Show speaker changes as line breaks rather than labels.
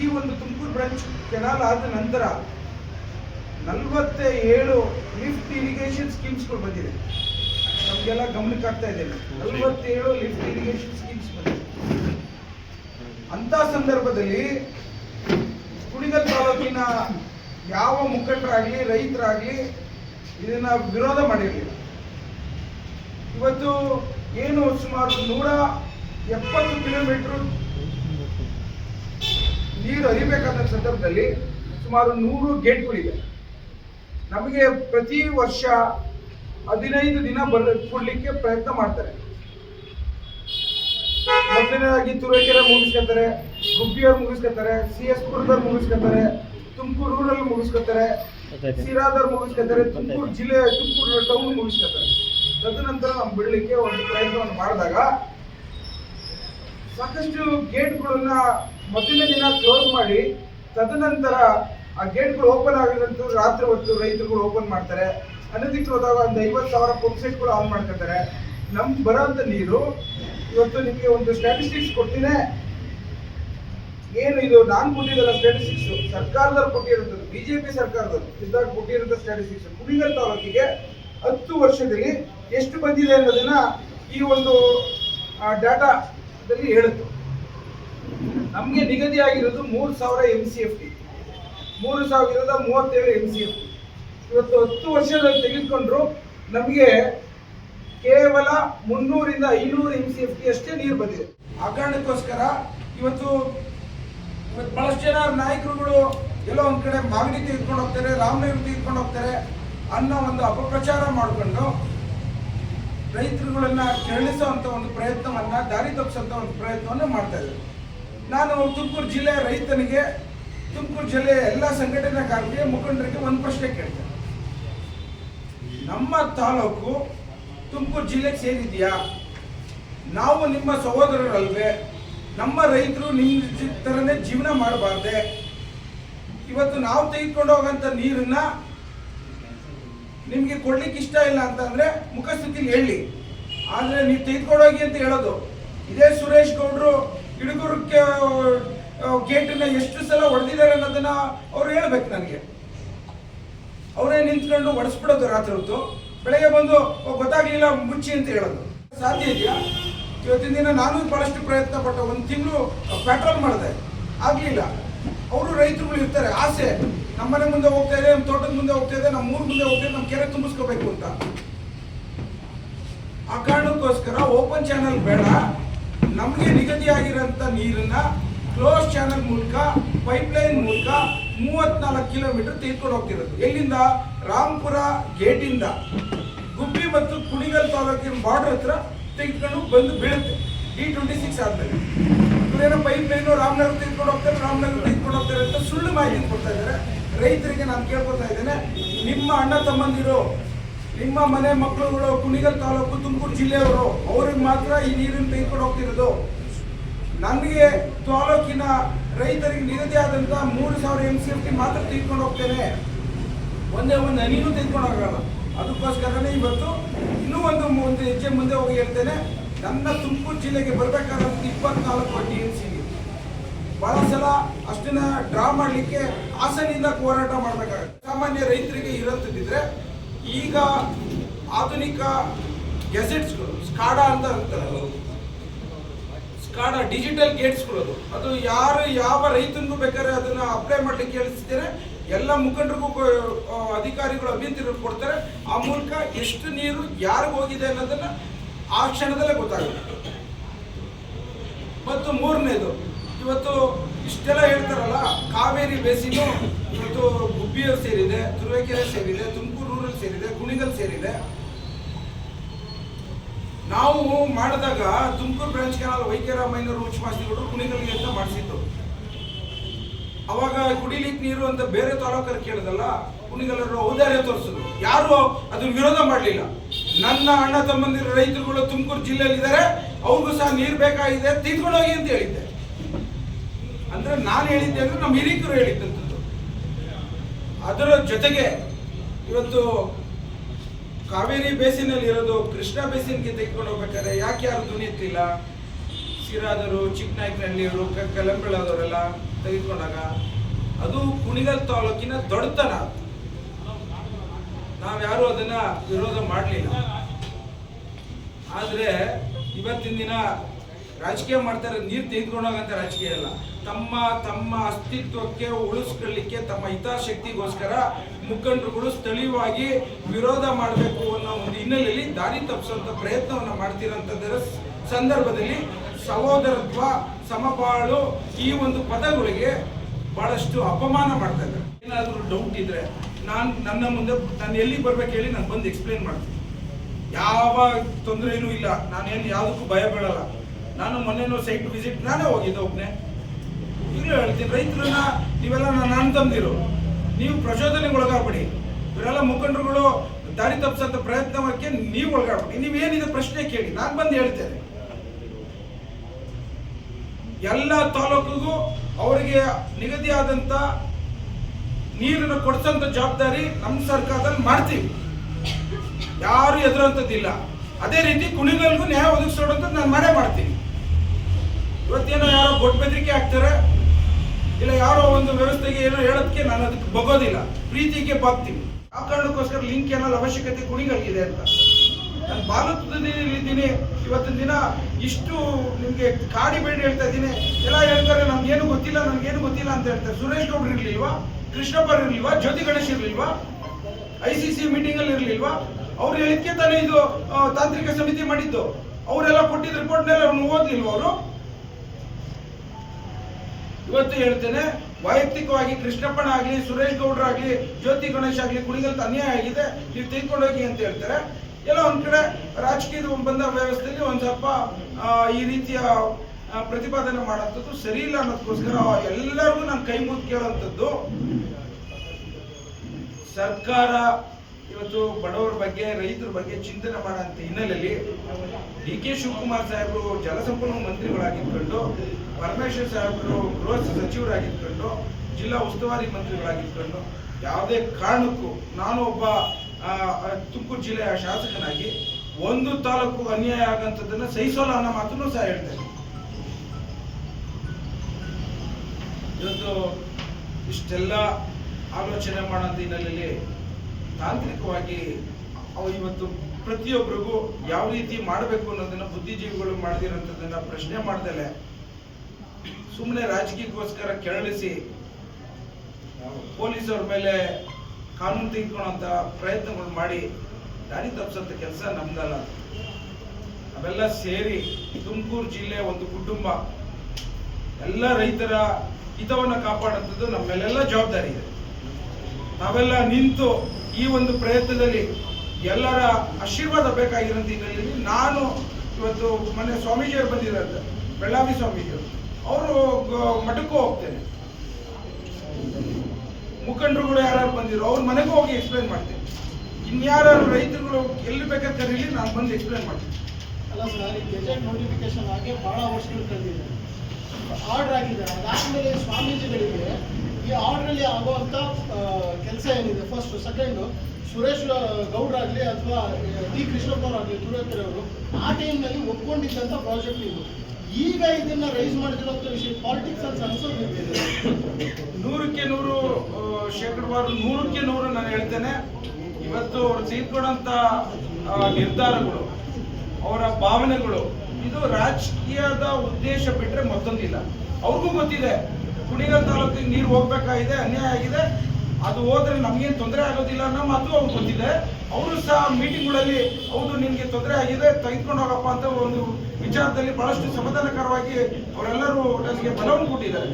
ಈ ಒಂದು Tumakuru branch canal ಆದ ನಂತರ ನಲವತ್ತ ಏಳು ಲಿಫ್ಟ್ ಇರಿಗೇಷನ್ ಸ್ಕೀಮ್ಸ್ಗಳು ಬಂದಿದೆ. ನಮಗೆಲ್ಲ ಗಮನಕ್ಕೆ ಆಗ್ತಾ ಇದೆ. ನಲವತ್ತೇಳು ಲಿಫ್ಟ್ ಇರಿಗೇಷನ್ ಸ್ಕೀಮ್ಸ್ ಬಂದಿದೆ. ಅಂತ ಸಂದರ್ಭದಲ್ಲಿ ಕುಣಿಗಲ್ ತಾಲೂಕಿನ ಯಾವ ಮುಖಂಡರಾಗಲಿ, ರೈತರಾಗ್ಲಿ ಇದನ್ನ ವಿರೋಧ ಮಾಡಿರಲಿಲ್ಲ. ಇವತ್ತು ಏನು ಸುಮಾರು ನೂರ ಎಪ್ಪತ್ತು ಕಿಲೋಮೀಟರ್ ನೀರು ಹರಿಬೇಕಾದ ಸಂದರ್ಭದಲ್ಲಿ ಸುಮಾರು ನೂರು ಗೇಟ್ಗಳಿದೆ ನಮಗೆ ಪ್ರತಿ ವರ್ಷ ಹದಿನೈದು ದಿನ ಬರ, ಕೊಡ್ಲಿಕ್ಕೆ ಪ್ರಯತ್ನ ಮಾಡ್ತಾರೆ. ಮೊದಲನೇದಾಗಿ ತುರೈಕೆರೆ ಮುಗಿಸ್ಕೊತಾರೆ, ಗುಬ್ಬಿಯವ್ರು ಮುಗಿಸ್ಕೊತಾರೆ ಸಿ ಎಸ್ ಪುರದವ್ರು ಮುಗಿಸ್ಕೊತಾರೆ, ತುಮಕೂರು ರೂರಲ್ ಮುಗಿಸ್ಕೊತಾರೆ, ಸಿರಾದವ್ರ ಮುಗಿಸ್ಕೊತಾರೆ, ತುಮಕೂರು ಜಿಲ್ಲೆ, ತುಮಕೂರು ಟೌನ್ ಮುಗಿಸ್ಕೊತಾರೆ. ತದನಂತರ ನಾವು ಬಿಡಲಿಕ್ಕೆ ಒಂದು ಪ್ರಯತ್ನವನ್ನು ಮಾಡಿದಾಗ ಸಾಕಷ್ಟು ಗೇಟ್ಗಳನ್ನ ಮೊದಲನೇ ದಿನ ಕ್ಲೋಸ್ ಮಾಡಿ, ತದನಂತರ ಆ ಗೇಟ್ಗಳು ಓಪನ್ ಆಗಿದಂತ ರಾತ್ರಿ ಹೊತ್ತು ರೈತರುಗಳು ಓಪನ್ ಮಾಡ್ತಾರೆ. ಅನಧಿಕೃತ ಹೋದಾಗ ಒಂದು ಐವತ್ತು ಸಾವಿರ ಪಂಪ್ ಸೆಟ್ಗಳು ಆನ್ ಮಾಡ್ಕೊತಾರೆ ನಮ್ಗೆ ಬರೋಂಥ ನೀರು, ಇವತ್ತು ನಿಮಗೆ ಒಂದು ಸ್ಟ್ಯಾಟಿಸ್ಟಿಕ್ಸ್ ಕೊಡ್ತೀನಿ. ಏನು ಇದು, ನಾನು ಕೊಟ್ಟಿದ್ದಲ್ಲ ಸ್ಟ್ಯಾಟಿಸ್ಟಿಕ್ಸ್ ಸರ್ಕಾರದವ್ರು ಕೊಟ್ಟಿರೋದು ಬಿಜೆಪಿ ಸರ್ಕಾರದವರು. ಇದ್ದಾಗ ಕೊಟ್ಟಿರೋ ಸ್ಟ್ಯಾಟಿಸ್ಟಿಕ್ಸ್ ಕುಣಿಗಲ್ ತಾಲೂಕಿಗೆ ಹತ್ತು ವರ್ಷದಲ್ಲಿ ಎಷ್ಟು ಬಂದಿದೆ ಅನ್ನೋದನ್ನ ಈ ಒಂದು ಡಾಟಾದಲ್ಲಿ ಹೇಳುತ್ತೆ. ನಮಗೆ ನಿಗದಿ ಆಗಿರೋದು ಮೂರು ಸಾವಿರ ಎಂ ಸಿ ಎಫ್ ಟಿ ಮೂರು ಸಾವಿರದ ಮೂವತ್ತೇಳು ಎಂ ಸಿ ಎಫ್ ಟಿ ಇವತ್ತು ಹತ್ತು ವರ್ಷದಲ್ಲಿ ತೆಗೆದುಕೊಂಡ್ರು ನಮಗೆ ಕೇವಲ ಮುನ್ನೂರಿಂದ ಐನೂರು ಎಂ ಸಿ ಎಫ್ ಟಿ ಅಷ್ಟೇ ನೀರು ಬಂದಿದೆ. ಆ ಕಾರಣಕ್ಕೋಸ್ಕರ ಇವತ್ತು ಇವತ್ತು ಬಹಳಷ್ಟು ಜನ ನಾಯಕರುಗಳು ಎಲ್ಲೋ ಒಂದು ಕಡೆ ಮಾಗಡಿ ತೆಗೆದುಕೊಂಡು ಹೋಗ್ತಾರೆ, ರಾಮನಗರ ತೆಗೆದುಕೊಂಡು ಹೋಗ್ತಾರೆ ಅನ್ನೋ ಒಂದು ಅಪಪ್ರಚಾರ ಮಾಡಿಕೊಂಡು ರೈತರುಗಳನ್ನ ಕೆರಳಿಸುವಂತ ಒಂದು ಪ್ರಯತ್ನವನ್ನ, ದಾರಿ ತಪ್ಪಿಸುವಂತ ಒಂದು ಪ್ರಯತ್ನವನ್ನು ಮಾಡ್ತಾ ಇದ್ದಾರೆ. ನಾನು ತುಮಕೂರು ಜಿಲ್ಲೆ ರೈತನಿಗೆ, ತುಮಕೂರು ಜಿಲ್ಲೆಯ ಎಲ್ಲ ಸಂಘಟನೆಗಾರರಿಗೆ ಮುಖಂಡರಿಗೆ ಒಂದು ಪ್ರಶ್ನೆ ಕೇಳ್ತೇನೆ. ನಮ್ಮ ತಾಲೂಕು ತುಮಕೂರು ಜಿಲ್ಲೆಗೆ ಸೇರಿದೆಯಾ? ನಾವು ನಿಮ್ಮ ಸಹೋದರರಲ್ವೇ? ನಮ್ಮ ರೈತರು ನಿಮ್ಮ ಥರನೇ ಜೀವನ ಮಾಡಬಾರ್ದೆ? ಇವತ್ತು ನಾವು ತೆಗೆದುಕೊಂಡು ಹೋಗಂತ ನೀರನ್ನ ನಿಮಗೆ ಕೊಡ್ಲಿಕ್ಕೆ ಇಷ್ಟ ಇಲ್ಲ ಅಂತಂದ್ರೆ ಮುಖಸ್ಥಿತಿಲಿ ಹೇಳಿ. ಆದ್ರೆ ನೀವು ತೆಗೆದುಕೊಂಡೋಗಿ ಅಂತ ಹೇಳೋದು. ಇದೇ ಸುರೇಶ್ ಗೌಡ್ರು ಹಿಡುಗೂರಕ್ಕೆ ಗೇಟನ್ನ ಎಷ್ಟು ಸಲ ಹೊಡೆದಿದ್ದಾರೆ ಅನ್ನೋದನ್ನ ಅವ್ರು ಹೇಳ್ಬೇಕು ನನಗೆ. ಅವರೇ ನಿಂತ್ಕೊಂಡು ಹೊಡೆಸ್ಬಿಡೋದು ರಾತ್ರಿ ಹೊತ್ತು. ಬೆಳಗ್ಗೆ ಬಂದು "ಓ, ಗೊತ್ತಾಗ್ಲಿಲ್ಲ ಮುಚ್ಚಿ ಅಂತ ಹೇಳೋದು. ಸಾಧ್ಯ ಇದೆಯಾ? ಇವತ್ತಿನ ದಿನ ನಾನು ಬಹಳಷ್ಟು ಪ್ರಯತ್ನ ಪಟ್ಟೆ ಒಂದು ತಿಂಗಳು ಪೆಟ್ರೋಲ್ ಮಾಡಿದೆ. ಆಗಲಿಲ್ಲ. ಅವರು ರೈತರುಗಳು ಇರ್ತಾರೆ. ಆಸೆ. ನಮ್ಮ ಮನೆ ಮುಂದೆ ಹೋಗ್ತಾ ಇದೆ ನಮ್ಮ ತೋಟದ ಮುಂದೆ ಹೋಗ್ತಾ ಇದೆ ನಮ್ಮ ಊರ್ ಮುಂದೆ ಹೋಗ್ತಾ ಇದೆ ನಮ್ಮ ಕೆರೆ ತುಂಬಿಸ್ಕೋಬೇಕು ಅಂತ. ಆ ಕಾರಣಕ್ಕೋಸ್ಕರ ಓಪನ್ ಚಾನಲ್ ಬೇಡ. ನಮಗೆ ನಿಗದಿಯಾಗಿರೋಂಥ ನೀರನ್ನ ಕ್ಲೋಸ್ ಚಾನಲ್ ಮೂಲಕ ಪೈಪ್ಲೈನ್ ಮೂಲಕ ಮೂವತ್ನಾಲ್ಕು ಕಿಲೋಮೀಟರ್ ತೆಗೆದುಕೊಂಡು ಹೋಗ್ತಿರೋದು. ಎಲ್ಲಿಂದ? ರಾಂಪುರ ಗೇಟಿಂದ ಗುಬ್ಬಿ ಮತ್ತು ಕುಣಿಗಲ್ ತಾಲೂಕಿನ ಬಾರ್ಡರ್ ಹತ್ರ ತೆಗೆದುಕೊಂಡು ಬಂದು ಬೀಳುತ್ತೆ. ಡಿ ಟ್ವೆಂಟಿ ಸಿಕ್ಸ್ ಆದ್ಮೇಲೆ. ಇವರೇನೋ ಪೈಪ್ ಲೈನ್ ರಾಮನಗರ ತೆಗೆದುಕೊಂಡು ಹೋಗ್ತಾರೆ, ರಾಮನಗರ ತೆಗೆದುಕೊಂಡು ಹೋಗ್ತಾರೆ ಅಂತ ಸುಳ್ಳು ಮಾಹಿತಿ ಕೊಡ್ತಾ ಇದ್ದಾರೆ. ರೈತರಿಗೆ ನಾನು ಕೇಳ್ಕೊತಾ ಇದ್ದೇನೆ. ನಿಮ್ಮ ಅಣ್ಣ ತಮ್ಮಂದಿರು ನಿಮ್ಮ ಮನೆ ಮಕ್ಕಳುಗಳು ಕುಣಿಗಲ್ ತಾಲೂಕು ತುಮಕೂರು ಜಿಲ್ಲೆಯವರು, ಅವ್ರಿಗೆ ಮಾತ್ರ ಈ ನೀರನ್ನು ತೆಗೆದುಕೊಂಡು ಹೋಗ್ತಿರೋದು. ನನಗೆ ತಾಲೂಕಿನ ರೈತರಿಗೆ ನಿಗದಿ ಆದಂಥ ಮೂರು ಸಾವಿರ ಎಂ ಸಿ ಎಫ್ ಟಿ ಮಾತ್ರ ತೆಗೆದುಕೊಂಡು ಹೋಗ್ತೇನೆ. ಒಂದೇ ಒಂದು ಹನಿನೂ ತೆಗೆದುಕೊಂಡು ಹೋಗಲ್ಲ. ಅದಕ್ಕೋಸ್ಕರನೇ ಇವತ್ತು ಇನ್ನೂ ಒಂದು ಒಂದು ಹೆಜ್ಜೆ ಮುಂದೆ ಹೋಗಿ ಹೇಳ್ತೇನೆ. ನನ್ನ ತುಮಕೂರು ಜಿಲ್ಲೆಗೆ ಬರಬೇಕಾದಂಥ ಇಪ್ಪತ್ನಾಲ್ಕು ಟಿ ಎಂ ಸಿ ಬಹಳ ಸಲ ಅಷ್ಟನ್ನ ಡ್ರಾ ಮಾಡಲಿಕ್ಕೆ ಹಾಸನಿಂದ ಹೋರಾಟ ಮಾಡಬೇಕಾಗುತ್ತೆ. ಸಾಮಾನ್ಯ ರೈತರಿಗೆ ಇರೋಂಥದ್ದಿದ್ರೆ ಈಗ ಆಧುನಿಕ ಗೆಜೆಟ್ಸ್ಗಳು, ಸ್ಕಾಡಾ ಅಂತ ಅಂತಾರೆ ಸ್ಕಾಡಾ ಡಿಜಿಟಲ್ ಗೇಟ್ಸ್ಗಳು ಅದು ಅದು ಯಾರು ಯಾವ ರೈತನಿಗೂ ಬೇಕಾದ್ರೆ ಅದನ್ನ ಅಪ್ಲೈ ಮಾಡ್ಲಿಕ್ಕೆ ಕೇಳಿಸ್ತಾರೆ ಎಲ್ಲ ಮುಖಂಡರಿಗೂ ಅಧಿಕಾರಿಗಳು ಅಭ್ಯಂತರರು ಕೊಡ್ತಾರೆ. ಆ ಮೂಲಕ ಎಷ್ಟು ನೀರು ಯಾರಿಗೆ ಹೋಗಿದೆ ಅನ್ನೋದನ್ನ ಆ ಕ್ಷಣದಲ್ಲೇ ಗೊತ್ತಾಗುತ್ತೆ. ಮತ್ತು ಮೂರನೇದು, ಇವತ್ತು ಇಷ್ಟೆಲ್ಲ ಹೇಳ್ತಾರಲ್ಲ, ಕಾವೇರಿ ಬೇಸಿನು ಇವತ್ತು ಗುಬ್ಬಿಯಲ್ಲಿ ಸೇರಿದೆ, ತುರುವೇಕೆರೆ ಸೇರಿದೆ, ತುಮಕೂರು ರೂರಲ್ ಸೇರಿದೆ, ಕುಣಿಗಲ್ ಸೇರಿದೆ. ನಾವು ಮಾಡಿದಾಗ ತುಮಕೂರು ಬ್ರಾಂಚ್ ಕೆನಾಲ್ ವೈದ್ಯರಾಮಯ್ಯನವರು ಉಚ್ಚಮಾಸಿಗಳು ಕುಣಿಗಲ್ಗೆ ಅಂತ ಮಾಡಿಸಿದ್ದು. ಅವಾಗ ಕುಡಿಲಿಕ್ಕೆ ನೀರು ಅಂತ ಬೇರೆ ತಾಲೂಕರು ಕೇಳಿದಲ್ಲ, ಕುಣಿಗಲರು ಔದಾರ್ಯ ತೋರಿಸಿದ್ರು. ಯಾರು ಅದನ್ನ ವಿರೋಧ ಮಾಡಲಿಲ್ಲ. ನನ್ನ ಅಣ್ಣ ತಮ್ಮಂದಿರ ರೈತರುಗಳು ತುಮಕೂರು ಜಿಲ್ಲೆಯಲ್ಲಿ ಇದ್ದಾರೆ ಅವ್ರಿಗೂ ಸಹ ನೀರು ಬೇಕಾಗಿದೆ ಹೋಗಿ ಅಂತ ಹೇಳಿದ್ದೆ. ಅಂದ್ರೆ ನಾನು ಹೇಳಿದ್ದೆ ಅಂದ್ರೆ ನಮ್ಮ ಹಿರಿಕರು ಹೇಳಿದ್ದಂಥದ್ದು ಅದರ ಜೊತೆಗೆ ಇವತ್ತು ಕಾವೇರಿ ಬೇಸಿನಲ್ಲಿ ಇರೋದು ಕೃಷ್ಣ ಬೇಸಿನ್ಗೆ ತೆಗೆದುಕೊಂಡು ಹೋಗ್ಬೇಕಾದ್ರೆ ಯಾಕೆ ಯಾರು ಧ್ವನಿ ಎತ್ತಲಿಲ್ಲ? ಸಿರಾದರು ಚಿಕ್ಕನಾಯಕನಹಳ್ಳಿಯವರು ಕಲಂಬಳದವರೆಲ್ಲ ತೆಗೆದುಕೊಂಡಾಗ ಅದು ಕುಣಿಗಲ್ ತಾಲೂಕಿನ ದೊಡ್ಡತನ. ನಾವ್ಯಾರು ಅದನ್ನ ವಿರೋಧ ಮಾಡಲಿಲ್ಲ. ಆದ್ರೆ ಇವತ್ತಿನ ದಿನ ರಾಜಕೀಯ ಮಾಡ್ತಾರೆ, ನೀರು ತೆಗೆದುಕೊಂಡೋಗಂತ ರಾಜಕೀಯ ಅಲ್ಲ ತಮ್ಮ ತಮ್ಮ ಅಸ್ತಿತ್ವಕ್ಕೆ ಉಳಿಸ್ಕೊಳ್ಳಿಕ್ಕೆ, ತಮ್ಮ ಹಿತಾಸಕ್ತಿಗೋಸ್ಕರ ಮುಖಂಡರುಗಳು ಸ್ಥಳೀಯವಾಗಿ ವಿರೋಧ ಮಾಡಬೇಕು ಅನ್ನೋ ಒಂದು ಹಿನ್ನೆಲೆಯಲ್ಲಿ ದಾರಿ ತಪ್ಪಿಸುವಂತ ಪ್ರಯತ್ನವನ್ನು ಮಾಡ್ತಿರೋಂಥದ್ದರ ಸಂದರ್ಭದಲ್ಲಿ ಸಹೋದರತ್ವ, ಸಮಬಾಳು ಈ ಒಂದು ಪದಗಳಿಗೆ ಬಹಳಷ್ಟು ಅಪಮಾನ ಮಾಡ್ತಾ ಇದ್ದಾರೆ. ಏನಾದರೂ ಡೌಟ್ ಇದ್ರೆ ನಾನು ನನ್ನ ಮುಂದೆ, ನಾನು ಎಲ್ಲಿಗೆ ಬರ್ಬೇಕು ಹೇಳಿ ನಾನು ಬಂದು ಎಕ್ಸ್ಪ್ಲೇನ್ ಮಾಡ್ತೀನಿ. ಯಾವ ತೊಂದರೆನೂ ಇಲ್ಲ. ನಾನು ಏನು ಯಾವುದಕ್ಕೂ ಭಯ ಬೀಳಲ್ಲ. ನಾನು ಮೊನ್ನೆನೂ ಸೈಟ್ ವಿಸಿಟ್ ನಾನೇ ಹೋಗಿದ್ದೆ ಒಬ್ಬನೇ ಈಗಲೂ ಹೇಳ್ತೀನಿ ರೈತರನ್ನ ನೀವೆಲ್ಲ ನನ್ನ ತಂದಿರು. ನೀವು ಪ್ರಚೋದನೆಗೆ ಒಳಗಾಗ್ಬಿಡಿ. ಇವರೆಲ್ಲ ಮುಖಂಡರುಗಳು ದಾರಿ ತಪ್ಪಿಸಂತ ಪ್ರಯತ್ನಕ್ಕೆ ನೀವು ಒಳಗಾಗ್ಬಿಡಿ. ನೀವೇನಿದೆ ಪ್ರಶ್ನೆ ಕೇಳಿ, ನಾನು ಬಂದು ಹೇಳ್ತೇನೆ. ಎಲ್ಲ ತಾಲೂಕಿಗೂ ಅವರಿಗೆ ನಿಗದಿಯಾದಂತ ನೀರನ್ನು ಕೊಡಿಸಂತ ಜವಾಬ್ದಾರಿ ನಮ್ಮ ಸರ್ಕಾರದಲ್ಲಿ ಮಾಡ್ತೀವಿ. ಯಾರು ಎದುರಂಥದ್ದಿಲ್ಲ ಅದೇ ರೀತಿ ಕುಣಿಗಲ್ಗೂ ನ್ಯಾಯ ಒದಗಿಸೋಡಂತ ನಾನು ಮಾಡೇ ಮಾಡ್ತೀನಿ. ಇವತ್ತೇನೋ ಯಾರೋ ಕೊಟ್ಟು ಬೆದರಿಕೆ ಹಾಕ್ತಾರೆ, ಇಲ್ಲ ಯಾರೋ ಒಂದು ವ್ಯವಸ್ಥೆಗೆ ಏನೋ ಹೇಳೋದಕ್ಕೆ ನಾನು ಅದಕ್ಕೆ ಬಗೋದಿಲ್ಲ ಪ್ರೀತಿಗೆ ಬಾಗ್ತೀನಿ ಆ ಕಾರಣಕ್ಕೋಸ್ಕರ ಲಿಂಕ್ ಏನಲ್ಲ ಅವಶ್ಯಕತೆ ಕುಣಿಗಲ್ಗಿದೆ ಅಂತ. ನಾನು ಬಾಲತ್ವದಲ್ಲಿದ್ದೀನಿ ಇವತ್ತಿನ ದಿನ ಇಷ್ಟು ನಿಮಗೆ ಕಾಡಿ ಬೇಡಿ ಹೇಳ್ತಾ ಇದ್ದೀನಿ. ಎಲ್ಲ ಹೇಳ್ತಾರೆ, ನಮ್ಗೇನು ಗೊತ್ತಿಲ್ಲ ನಮ್ಗೇನು ಗೊತ್ತಿಲ್ಲ ಅಂತ ಹೇಳ್ತಾರೆ. ಸುರೇಶ್ ಗೌಡ್ರು ಇರ್ಲಿಲ್ವಾ? ಕೃಷ್ಣಪ್ಪ ಇರ್ಲಿಲ್ವಾ? ಜ್ಯೋತಿ ಗಣೇಶ್ ಇರ್ಲಿಲ್ವಾ? ಐ ಸಿ ಸಿ ಮೀಟಿಂಗಲ್ಲಿ ಇರ್ಲಿಲ್ವಾ? ಅವ್ರು ಹೇಳಿದ್ಕೆ ತಾನೇ ಇದು ತಾಂತ್ರಿಕ ಸಮಿತಿ ಮಾಡಿದ್ದು. ಅವರೆಲ್ಲ ಕೊಟ್ಟಿದ್ದ ರಿಪೋರ್ಟ್ನೆಲ್ಲ ಓದ್ಲಿಲ್ವಾ ಅವರು? ಇವತ್ತು ಹೇಳ್ತೇನೆ, ವೈಯಕ್ತಿಕವಾಗಿ ಕೃಷ್ಣಪ್ಪನ ಆಗಲಿ, ಸುರೇಶ್ ಗೌಡ್ರ ಆಗ್ಲಿ, ಜ್ಯೋತಿ ಗಣೇಶ್ ಆಗಲಿ ಕುಣಿಗಲ್ ಅನ್ಯಾಯ ಆಗಿದೆ, ನೀವು ತಿಳ್ಕೊಂಡೋಗಿ ಅಂತ ಹೇಳ್ತಾರೆ. ಎಲ್ಲ ಒಂದ್ ಕಡೆ ರಾಜಕೀಯದ ಬಂದ ವ್ಯವಸ್ಥೆಯಲ್ಲಿ ಒಂದ್ ಸ್ವಲ್ಪ ಈ ರೀತಿಯ ಪ್ರತಿಪಾದನೆ ಮಾಡೋಂಥದ್ದು ಸರಿ ಇಲ್ಲ ಅನ್ನೋದಕ್ಕೋಸ್ಕರ ಎಲ್ಲರಿಗೂ ನಾನು ಕೈ ಮುದ್ದು ಕೇಳೋಂಥದ್ದು, ಸರ್ಕಾರ ಇವತ್ತು ಬಡವರ ಬಗ್ಗೆ, ರೈತರ ಬಗ್ಗೆ ಚಿಂತನೆ ಮಾಡುವಂತ ಹಿನ್ನೆಲೆಯಲ್ಲಿ ಡಿ ಕೆ ಶಿವಕುಮಾರ್ ಸಾಹೇಬರು ಜಲಸಂಪನ್ಮೂಲ ಮಂತ್ರಿಗಳಾಗಿದ್ಕೊಂಡು, ಪರಮೇಶ್ವರ್ ಸಾಹೇಬರು ಗೃಹ ಸಚಿವರಾಗಿದ್ಕೊಂಡು, ಜಿಲ್ಲಾ ಉಸ್ತುವಾರಿ ಮಂತ್ರಿಗಳಾಗಿದ್ಕೊಂಡು, ಯಾವುದೇ ಕಾರಣಕ್ಕೂ ನಾನು ಒಬ್ಬ ತುಮಕೂರು ಜಿಲ್ಲೆಯ ಶಾಸಕನಾಗಿ ಒಂದು ತಾಲೂಕು ಅನ್ಯಾಯ ಆಗಂತದನ್ನ ಸಹಿಸೋಲ್ಲ ಅನ್ನೋ ಮಾತನ್ನು ಸಹ ಹೇಳ್ತೇನೆ ಇವತ್ತು ಇಷ್ಟೆಲ್ಲ ಆಲೋಚನೆ ಮಾಡೋಂಥ ಹಿನ್ನೆಲೆಯಲ್ಲಿ ತಾಂತ್ರಿಕವಾಗಿ ಇವತ್ತು ಪ್ರತಿಯೊಬ್ಬರಿಗೂ ಯಾವ ರೀತಿ ಮಾಡಬೇಕು ಅನ್ನೋದನ್ನ ಬುದ್ಧಿಜೀವಿಗಳು ಮಾಡದಿರೋಂಥದ್ದನ್ನ ಪ್ರಶ್ನೆ ಮಾಡ್ದಲೆ. ಸುಮ್ಮನೆ ರಾಜಕೀಯಕ್ಕೋಸ್ಕರ ಕೆರಳಿಸಿ ಪೊಲೀಸರ ಮೇಲೆ ಕಾನೂನು ತೆಗೆದುಕೊಳ್ಳೋಂಥ ಪ್ರಯತ್ನಗಳು ಮಾಡಿ ದಾರಿ ತಪ್ಪಿಸೋಂಥ ಕೆಲಸ ನಮ್ದಲ್ಲ. ಅವೆಲ್ಲ ಸೇರಿ ತುಮಕೂರು ಜಿಲ್ಲೆ ಒಂದು ಕುಟುಂಬ, ಎಲ್ಲ ರೈತರ ಹಿತವನ್ನು ಕಾಪಾಡುವಂಥದ್ದು ನಮ್ಮ ಮೇಲೆಲ್ಲ ಜವಾಬ್ದಾರಿ ಇದೆ. ನಾವೆಲ್ಲ ನಿಂತು ಈ ಒಂದು ಪ್ರಯತ್ನದಲ್ಲಿ ಎಲ್ಲರ ಆಶೀರ್ವಾದ ಬೇಕಾಗಿರೋಂಥ ಹಿನ್ನೆಲೆಯಲ್ಲಿ ನಾನು ಇವತ್ತು ಮೊನ್ನೆ ಸ್ವಾಮೀಜಿಯವರು ಬಂದಿದ್ದಾರೆ ಬೆಳ್ಳಾಮಿ ಸ್ವಾಮೀಜಿಯವರು ಅವರು. ಮಠಕ್ಕೂ ಹೋಗ್ತೇನೆ. ಮುಖಂಡರುಗಳು ಯಾರು ಬಂದಿರೋ ಅವ್ರ ಮನೆಗೂ ಹೋಗಿ ಎಕ್ಸ್ಪ್ಲೈನ್ ಮಾಡ್ತೇನೆ. ಇನ್ಯಾರು ರೈತರುಗಳು ಎಲ್ಲಿ ಬೇಕಾದ್ರೆ ಕರೀಲಿ ನಾನು ಬಂದು ಎಕ್ಸ್ಪ್ಲೈನ್ ಮಾಡ್ತೀನಿ.
ಅಲ್ಲ ಸರ್ ಈ ಗೆಜೆಟ್ ನೋಟಿಫಿಕೇಶನ್ ಆಗಿ ಬಹಳ ವರ್ಷಗಳು ಕಳೆದಿದೆ. ಆರ್ಡರ್ ಆಗಿದೆ ಅದಾದ್ಮೇಲೆ ಸ್ವಾಮೀಜಿಗಳಿಗೆ ಈ ಆರ್ಡರ್ ಅಲ್ಲಿ ಆಗುವಂತ ಕೆಲಸ ಏನಿದೆ? ಫಸ್ಟ್ ಸೆಕೆಂಡ್ ಸುರೇಶ್ ಗೌಡ್ರಾಗಲಿ ಅಥವಾ ಡಿ ಕೃಷ್ಣಪ್ಪನವರಾಗ್ಲಿ ತುಳಕೆರೆ ಅವರು, ಆ ಟೈಮ್ನಲ್ಲಿ ಒಪ್ಕೊಂಡಿದ್ದಂತ ಪ್ರಾಜೆಕ್ಟ್ ಇದು. ಈಗ ಇದನ್ನ ರೈಸ್ ಮಾಡಿದಿರೋಂಥ ವಿಷಯ ಪಾಲಿಟಿಕ್ಸ್ ಅಂತ ಅನ್ಸೋದಿದೆ
ನೂರಕ್ಕೆ ನೂರು ಶೇಕಡವಾರು ನೂರಕ್ಕೆ ನೂರು ನಾನು ಹೇಳ್ತೇನೆ. ಇವತ್ತು ಅವರು ತೀರ್ಕೊಂಡಂತ ನಿರ್ಧಾರಗಳು, ಅವರ ಭಾವನೆಗಳು, ಇದು ರಾಜಕೀಯದ ಉದ್ದೇಶ ಬಿಟ್ರೆ ಮತ್ತೊಂದಿಲ್ಲ. ಅವ್ರಿಗೂ ಗೊತ್ತಿದೆ. ಕುಣಿಗಲ್ ತಾಲೂಕಿಗೆ ನೀರು ಹೋಗ್ಬೇಕಾಗಿದೆ, ಅನ್ಯಾಯ ಆಗಿದೆ. ಅದು ಹೋದ್ರೆ ನಮ್ಗೇನು ತೊಂದರೆ ಆಗೋದಿಲ್ಲ ಅನ್ನೋ ಮಾತು ಅವ್ರು ಗೊತ್ತಿದೆ ಅವರು ಸಹ ಮೀಟಿಂಗ್ಗಳಲ್ಲಿ, ಹೌದು, ನಿಮಗೆ ತೊಂದರೆ ಆಗಿದೆ, ತೆಗೆದುಕೊಂಡು ಹೋಗಪ್ಪ ಅಂತ ಒಂದು ವಿಚಾರದಲ್ಲಿ ಬಹಳಷ್ಟು ಸಮಾಧಾನಕರವಾಗಿ ಅವರೆಲ್ಲರೂ ನನಗೆ ಬಲವನ್ನು ಕೊಟ್ಟಿದ್ದಾರೆ.